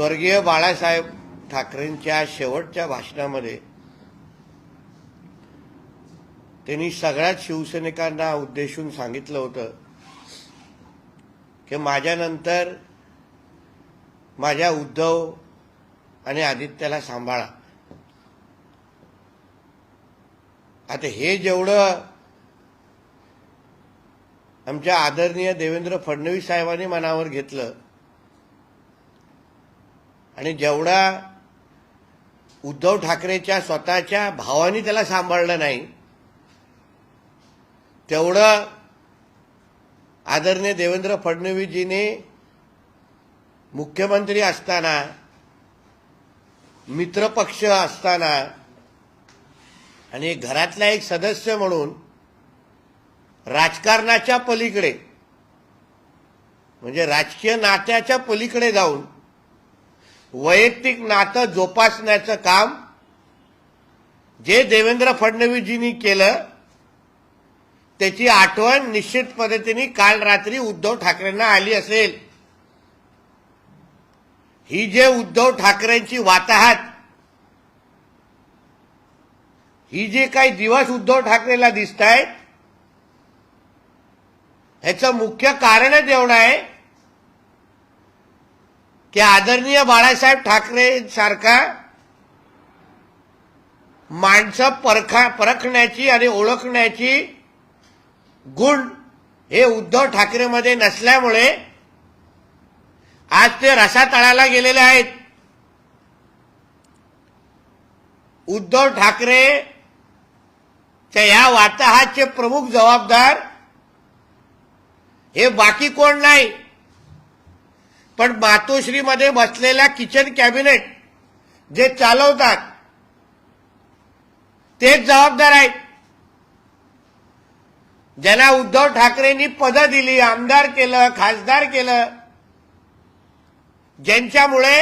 स्वर्गीय बाळासाहेब ठाकरेंच्या शेवटच्या भाषणामध्ये त्यांनी सगळ्याच शिवसैनिकांना उद्देशून सांगितलं होतं की माझ्यानंतर माझ्या उद्धव आणि आदित्याला सांभाळा. आता हे जेवढं आमच्या आदरणीय देवेंद्र फडणवीस साहेबांनी मनावर घेतलं आणि जेवढा उद्धव ठाकरेच्या स्वतःच्या भावानी त्याला सांभाळलं नाही तेवढं आदरणीय देवेंद्र फडणवीसजीने मुख्यमंत्री असताना मित्रपक्ष असताना आणि घरातला एक सदस्य म्हणून राजकारणाच्या पलीकडे म्हणजे राजकीय नात्याच्या पलीकडे जाऊन वैयक्तिक नातं जोपासण्याचं काम जे देवेंद्र फडणवीसजींनी केलं त्याची आठवण निश्चित पद्धतीने काल रात्री उद्धव ठाकरेंना आली असेल. ही जे उद्धव ठाकरेंची वाताहत ही जे काही दिवस उद्धव ठाकरेला दिसत आहेत ह्याचं मुख्य कारणच एवढं आहे की आदरणीय बाळासाहेब ठाकरे सारखा माणसं परखा परखण्याची आणि ओळखण्याची गुण हे उद्धव ठाकरेमध्ये नसल्यामुळे आज ते रसातळाला गेलेले आहेत. उद्धव ठाकरेच्या या वाताहाचे प्रमुख जबाबदार हे बाकी कोण नाही? पण मातोश्रीमध्ये बसलेला किचन कॅबिनेट जे चालवतात तेच जबाबदार आहेत. ज्यांना उद्धव ठाकरेंनी पदं दिली आमदार केलं खासदार केलं ज्यांच्यामुळे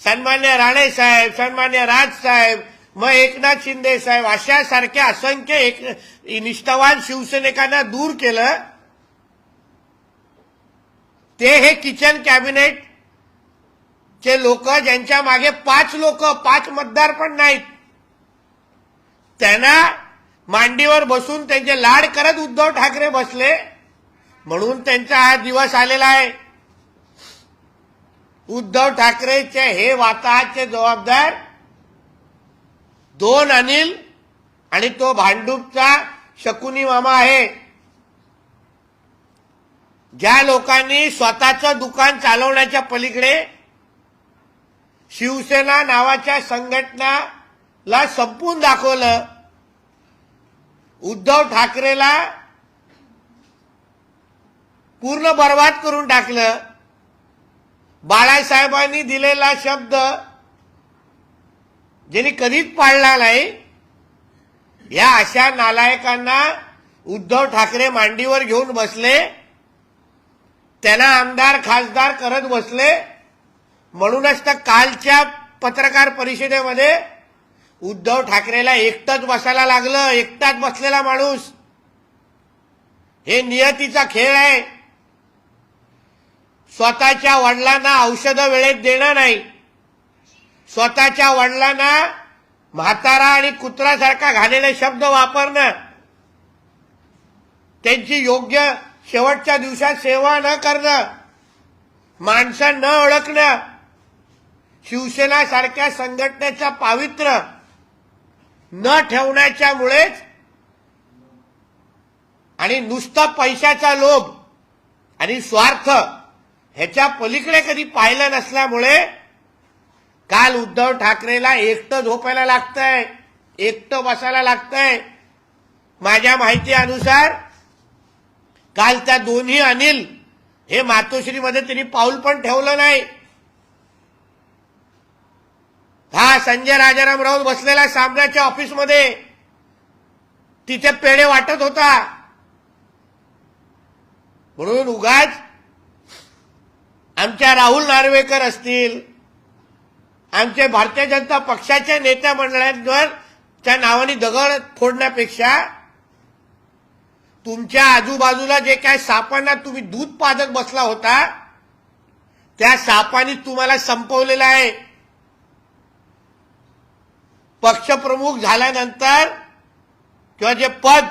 सन्मान्य राणे साहेब सन्मान्य राज साहेब मग एकनाथ शिंदे साहेब अशा सारख्या असंख्य एक निष्ठावान शिवसैनिकांना दूर केलं ते हे किचन कॅबिनेट चे लोक ज्यांच्या मागे पाच लोक पाच मतदार पण नाहीत. त्यांना मांडीवर बसून त्यांचे लाड करत उद्धव ठाकरे बसले म्हणून त्यांचा हा दिवस आलेला आहे. उद्धव ठाकरेचे हे वाताहाचे जबाबदार दोन अनिल आणि तो भांडूपचा शकुनी मामा आहे. ज्या लोकांनी स्वतःचं दुकान चालवण्याच्या पलीकडे शिवसेना नावाच्या संघटनाला संपून दाखवलं उद्धव ठाकरेला पूर्ण बर्बाद करून टाकलं बाळासाहेबांनी दिलेला शब्द ज्यांनी कधीच पाळला नाही या अशा नालायकांना उद्धव ठाकरे मांडीवर घेऊन बसले. त्यांना आमदार खासदार करत बसले. म्हणूनच तर कालच्या पत्रकार परिषदेमध्ये उद्धव ठाकरेला एकटंच बसायला लागलं एकटाच बसलेला माणूस. हे नियतीचा खेळ आहे. स्वतःच्या वडिलांना औषधं वेळेत देणं नाही. स्वतःच्या वडिलांना म्हातारा आणि कुत्रासारखा घालेले शब्द वापरणं. त्यांची योग्य शेवटच्या दिवसात सेवा न करणं माणसं न ओळखणं शिवसेना सारख्या संघटनेचा पावित्र्य न ठेवण्याच्यामुळेच आणि नुसता पैशाचा लोभ आणि स्वार्थ ह्याच्या पलीकडे कधी पाहिलं नसल्यामुळे काल उद्धव ठाकरेला एकटं झोपायला लागतंय एकटं बसायला लागतंय. माझ्या माहिती अनुसार काल त्या दोन्ही अनिल हे मातोश्रीमध्ये त्यांनी पाऊल पण ठेवलं नाही. हा संजय राजाराम राऊत बसलेला सामन्याच्या ऑफिसमध्ये. तिथे पेढे वाटत होता. म्हणून उगाच आमच्या राहुल नार्वेकर असतील आमचे भारतीय जनता पक्षाच्या नेत्या मंडळांवर त्या नावाने दगड फोडण्यापेक्षा तुमच्या आजूबाजूला जे काय सापांना तुम्ही दूध पाजत बसला होता त्या सापाने तुम्हाला संपवलेलं आहे. पक्षप्रमुख झाल्यानंतर किंवा जे पद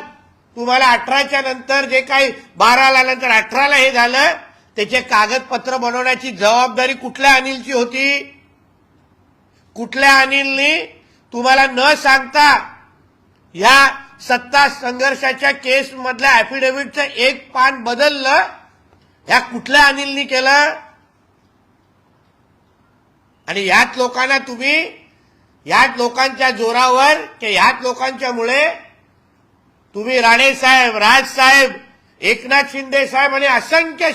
तुम्हाला अठराच्या नंतर जे काही बाराला नंतर अठराला हे झालं त्याचे कागदपत्र बनवण्याची जबाबदारी कुठल्या अनिलची होती? कुठल्या अनिलनी तुम्हाला न सांगता ह्या सत्ता संघर्षाच्या केस मधल्या अॅफिडेव्हिटचं एक पान बदललं ह्या कुठल्या अनिलनी केलं? आणि ह्याच लोकांना तुम्ही ह्याच लोकांच्या जोरावर की ह्याच लोकांच्यामुळे तुम्ही राणे साहेब राज साहेब एकनाथ शिंदे साहेब आणि असंख्य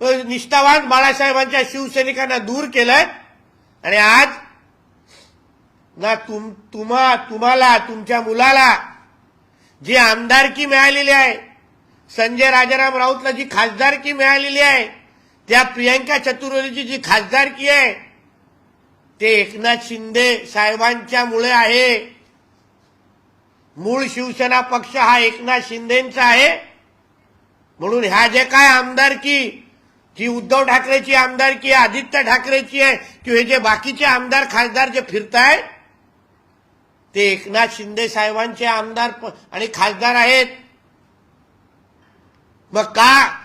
निष्ठावान बाळासाहेबांच्या शिवसैनिकांना दूर केलं. आणि आज ना तुम तुम्हा तुम्हाला तुमच्या मुलाला जी आमदारकी मिळालेली आहे संजय राजाराम राऊतला जी खासदारकी मिळालेली आहे त्या प्रियंका चतुर्वेदीची जी खासदारकी आहे ते एकनाथ शिंदे साहेबांच्यामुळे आहे. मूळ शिवसेना पक्ष हा एकनाथ शिंदेचा आहे. म्हणून ह्या जे काय आमदारकी जी उद्धव ठाकरेची आमदारकी आहे आदित्य ठाकरेची आहे किंवा हे जे बाकीचे आमदार खासदार जे फिरताय ते एकनाथ शिंदे साहेबांचे आमदार प- आणि खासदार आहेत. मग का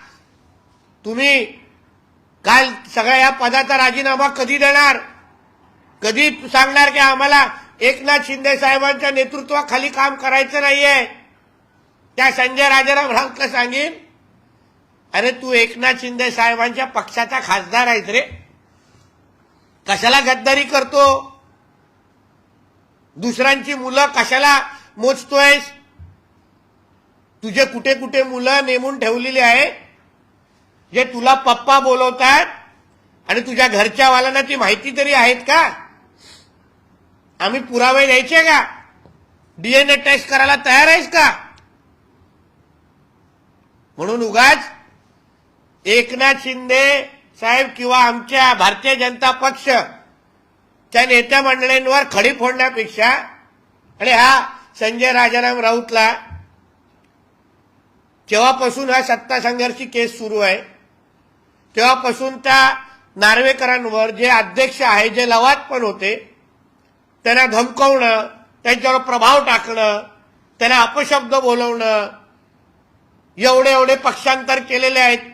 तुम्ही काल सगळ्या या पदाचा राजीनामा कधी देणार? कधी सांगणार की आम्हाला एकनाथ शिंदे साहेबांच्या नेतृत्वाखाली काम करायचं नाहीये? त्या संजय राजाराम राऊतला सांगेन अरे तू एकनाथ शिंदे साहेबांच्या पक्षाचा खासदार आहेस रे. कशाला गद्दारी करतो? दुसऱ्यांची मुलं कशाला मोजतोयस? तुझे कुठे कुठे मुलं नेमून ठेवलेली आहे जे तुला पप्पा बोलवतात आणि तुझ्या घरच्या वाल्यांना ती माहिती तरी आहेत का? आम्ही पुरावे द्यायचे का? डीएनए टेस्ट करायला तयार आहेस का? म्हणून उगाच एकनाथ शिंदे साहेब किंवा आमच्या भारतीय जनता पक्ष त्या नेत्या मंडळींवर खडी फोडण्यापेक्षा आणि हा संजय राजाराम राऊतला जेव्हापासून हा सत्ता संघर्षी केस सुरू आहे. तेव्हापासून त्या नार्वेकरांवर जे अध्यक्ष आहे जे लवाद पण होते त्यांना धमकवणं त्यांच्यावर प्रभाव टाकणं त्यांना अपशब्द बोलवणं एवढे एवढे पक्षांतर केलेले आहेत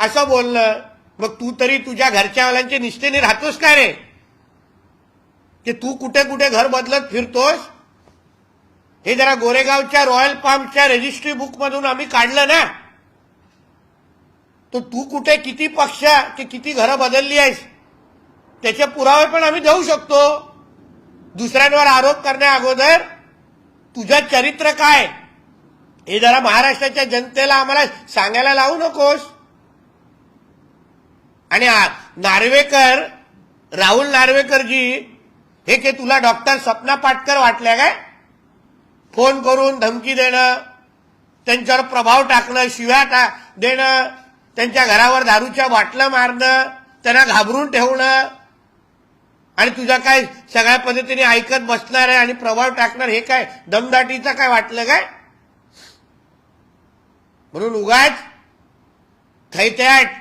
असं बोलणं मग तू तरी तुझ्या घरच्यावाल्यांच्या निष्ठेने राहतोस का रे? की तू कुठे कुठे घर बदलत फिरतोस? हे जरा गोरेगावच्या रॉयल पार्मच्या रजिस्ट्री बुक मधून आम्ही काढलं ना. तर तू कुठे किती पक्ष की किती घरं बदलली आहेस? त्याचे पुरावे पण आम्ही देऊ शकतो. दुसऱ्यांवर आरोप करण्या अगोदर तुझं चरित्र काय? हे जरा महाराष्ट्राच्या जनतेला आम्हाला सांगायला लावू नकोस. आणि नार्वेकर राहुल नार्वेकरजी हे के तुला डॉक्टर सपना पाटकर वाटल्या काय? फोन करून धमकी देणं त्यांच्यावर प्रभाव टाकणं शिव्या टा देणं त्यांच्या घरावर दारूच्या बाटल्या मारणं त्यांना घाबरून ठेवणं आणि तुझा काय सगळ्या पद्धतीने ऐकत बसणार आहे आणि प्रभाव टाकणार हे काय दमदाटीचं काय वाटलं काय? म्हणून उगाच थैथ्याट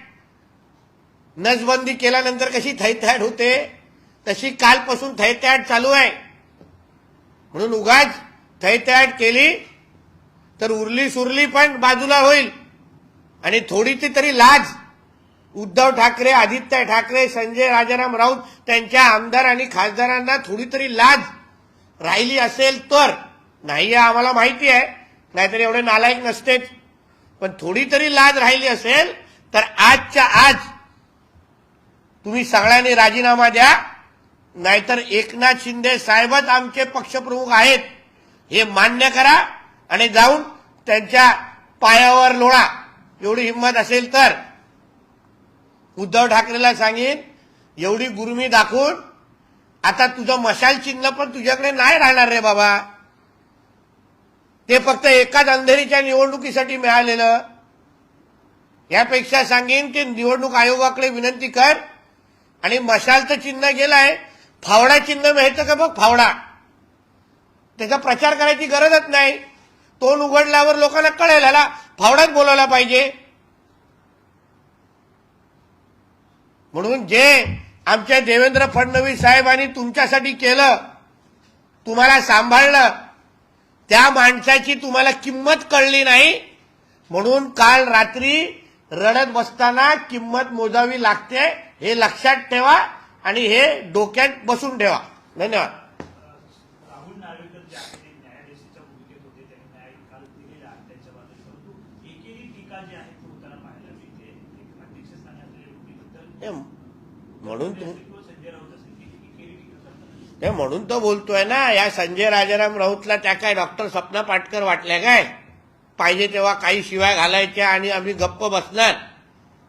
नसबंदी केल्यानंतर कशी थैथ्याट होते? तशी कालपासून थैथयाट चालू आहे. म्हणून उगाच थैथयाट केली तर उरली सुरली पण बाजूला होईल. आणि थोडीशी तरी लाज. उद्धव ठाकरे आदित्य ठाकरे संजय राजाराम राऊत त्यांच्या आमदार आणि खासदारांना थोडी तरी लाज राहिली असेल तर. नाही आहे आम्हाला माहिती आहे. नाहीतर एवढे नालायक नसतेच. पण थोडी तरी लाज राहिली असेल तर आजच्या आज तुम्ही सगळ्यांनी राजीनामा द्या. नाहीतर एकनाथ शिंदे साहेबच आमचे पक्षप्रमुख आहेत. हे मान्य करा आणि जाऊन त्यांच्या पायावर लोळा. एवढी हिंमत असेल तर. उद्धव ठाकरेला सांगेन एवढी गुरुमी दाखवून आता तुझं मशाल चिन्ह पण तुझ्याकडे नाही राहणार रे बाबा. ते फक्त एकाच अंधेरीच्या निवडणुकीसाठी मिळालेलं. यापेक्षा सांगेन की निवडणूक आयोगाकडे विनंती कर आणि मशालचं चिन्ह गेलाय फावडा चिन्ह मिळतं का बघ फावडा? त्याचा प्रचार करायची गरजच नाही. तोंड उघडल्यावर लोकांना कळेल ह्याला फावडाच बोलायला पाहिजे. म्हणून जे आमच्या देवेंद्र फडणवीस साहेबांनी तुमच्यासाठी केलं तुम्हाला सांभाळलं त्या माणसाची तुम्हाला किंमत कळली नाही. म्हणून काल रात्री रडत बसताना किंमत मोजावी लागते हे लक्षात ठेवा. आणि हे डोक्यात बसून ठेवा. धन्यवाद. म्हणून ते म्हणून तो बोलतोय ना या संजय राजाराम राऊतला त्या काय डॉक्टर सपना पाटकर वाटल्या काय? पाहिजे तेव्हा काही शिवाय घालायच्या आणि आम्ही गप्प बसणार.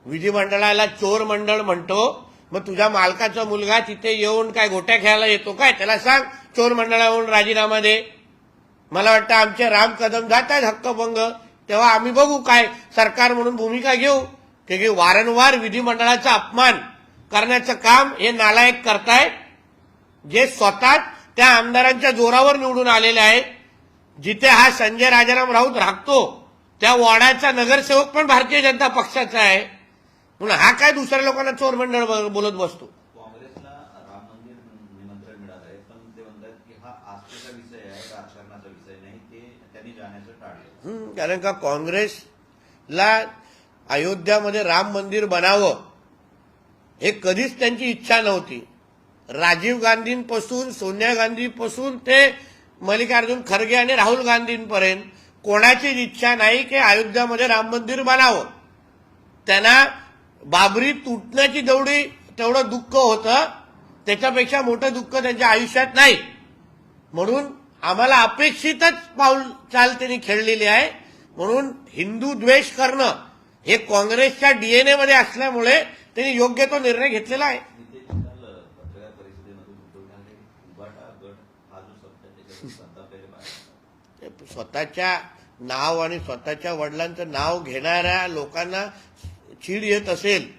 विधिमंडळाला चोर मंडळ म्हणतो मग तुझ्या मालकाचा मुलगा तिथे येऊन काय गोट्या खेळायला येतो काय? त्याला सांग. चोर मंडळावरून राजीनामा दे. मला वाटतं आमचे राम कदम जात आहेत हक्कभंग. तेव्हा आम्ही बघू काय. सरकार म्हणून भूमिका घेऊ. की की वारंवार विधिमंडळाचा अपमान करण्याचं काम हे नालायक करतायत. जे स्वतः त्या आमदारांच्या जोरावर निवडून आलेले आहेत. जिथे हा संजय राजाराम राऊत राखतो त्या वॉर्डाचा नगरसेवक पण भारतीय जनता पक्षाचा आहे. म्हणून हा काय दुसऱ्या लोकांना चोर मंडळ बोलत बसतो? कारण का काँग्रेसला अयोध्यामध्ये राम मंदिर बनावं हे कधीच त्यांची इच्छा नव्हती. राजीव गांधींपासून सोनिया गांधीपासून ते मल्लिकार्जुन खरगे आणि राहुल गांधींपर्यंत कोणाचीच इच्छा नाही की अयोध्यामध्ये राम मंदिर बनावं. त्यांना बाबरी तुटण्याची जेवढी तेवढं दुःख होतं त्याच्यापेक्षा मोठं दुःख त्यांच्या आयुष्यात नाही. म्हणून आम्हाला अपेक्षितच पाऊल चाल त्यांनी खेळलेली आहे. म्हणून हिंदू द्वेष करणं हे काँग्रेसच्या डीएनए मध्ये असल्यामुळे त्यांनी योग्य तो निर्णय घेतलेला आहे. स्वतःच्या नाव आणि स्वतःच्या वडिलांचं नाव घेणाऱ्या लोकांना चीड येत असेल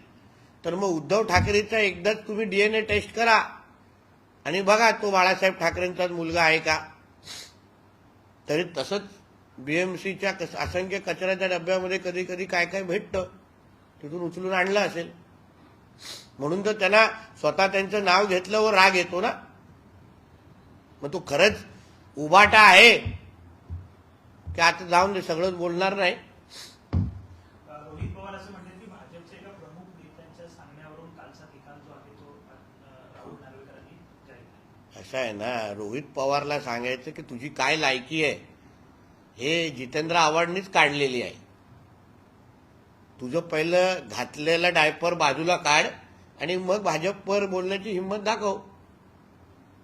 तर मग उद्धव ठाकरेचा एकदाच तुम्ही डीएनए टेस्ट करा. आणि बघा तो बाळासाहेब ठाकरेंचाच मुलगा आहे का? तरी तसंच बीएमसीच्या असंख्य कचऱ्याच्या डब्यामध्ये कधी कधी काय काय भेटतं तिथून उचलून आणलं असेल. म्हणून तर त्यांना स्वतः त्यांचं नाव घेतलं व राग येतो ना? मग तो खरंच उबाटा आहे. की आता जाऊन ते सगळंच बोलणार नाही रोहित पवार असं म्हणतात की भाजपच्या एका प्रमुख नेत्यांच्या सांगण्यावरून कालचा निकाल जो आहे तो अ, राहुल नार्वेकरांनी जाहीर केला असं आहे ना? रोहित पवारला सांगायचं की तुझी काय लायकी आहे? हे जितेंद्र आव्हाडनीच काढलेली आहे. तुझं पहिलं घातलेलं डायपर बाजूला काढ आणि मग भाजपवर बोलण्याची हिंमत दाखव.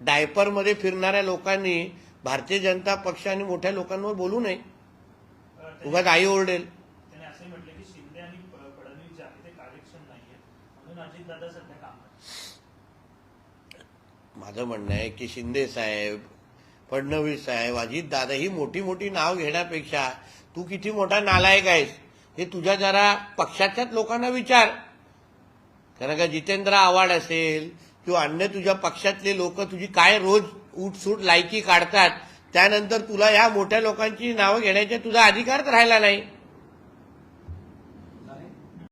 डायपरमध्ये फिरणाऱ्या लोकांनी भारतीय जनता पक्ष आणि मोठ्या लोकांवर बोलू नये. उगाच आई ओरडेल त्याने असंही म्हटलं की शिंदे आणि फ- फडणवीस जे आहे ते कार्यक्षम नाहीये म्हणून अजितदादा सध्या कामात माझं म्हणणं आहे की शिंदे साहेब फडणवीस साहेब अजितदादा ही मोठी मोठी नाव घेण्यापेक्षा तू किती मोठा नालायक आहेस हे तुझ्या जरा पक्षाच्याच लोकांना विचार. कारण का जितेंद्र आव्हाड असेल किंवा अन्य तुझ्या पक्षातले लोक तुझी काय रोज उठसूट लायकी काढतात त्यानंतर तुला या मोठ्या लोकांची नावं घेण्याचा तुझा अधिकारच राहिला नाही.